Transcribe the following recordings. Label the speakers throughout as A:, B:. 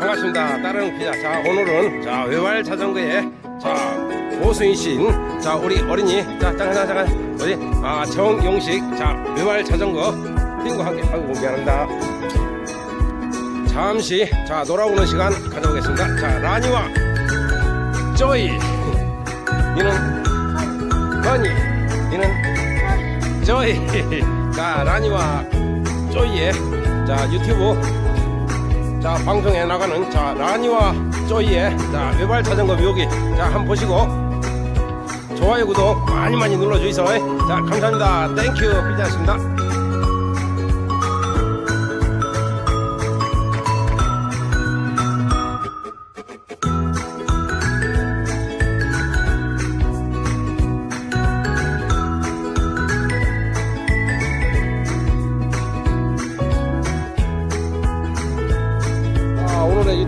A: 반갑습니다. 따르는 피자. 자, 오늘은 자, 외발 자전거에 자, 고수이신 자, 우리 어린이 자, 잠깐 잠깐 잠깐. 어디? 아, 정용식 자, 외발 자전거 팀과 함께 아이고 미안합니다. 잠시 자, 돌아오는 시간 가져보겠습니다. 자, 라니와 조이 이는 건이 이는 조이 자 라니와 조이의 자 유튜브 자 방송에 나가는 자 라니와 조이의 자 외발 자전거 묘기. 자 한번 보시고. 좋아요 구독 많이 많이 눌러주이소 자 감사합니다. 땡큐 피자였습니다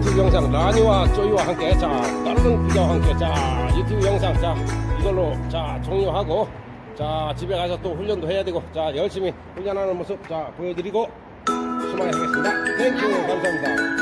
A: 유튜브 영상 라니와 쪼이와 함께 자 다른 피자와 함께 자 유튜브 영상 자 이걸로 자 종료하고 자 집에 가서 또 훈련도 해야 되고 자 열심히 훈련하는 모습 자 보여드리고 수고하겠습니다. 땡큐 감사합니다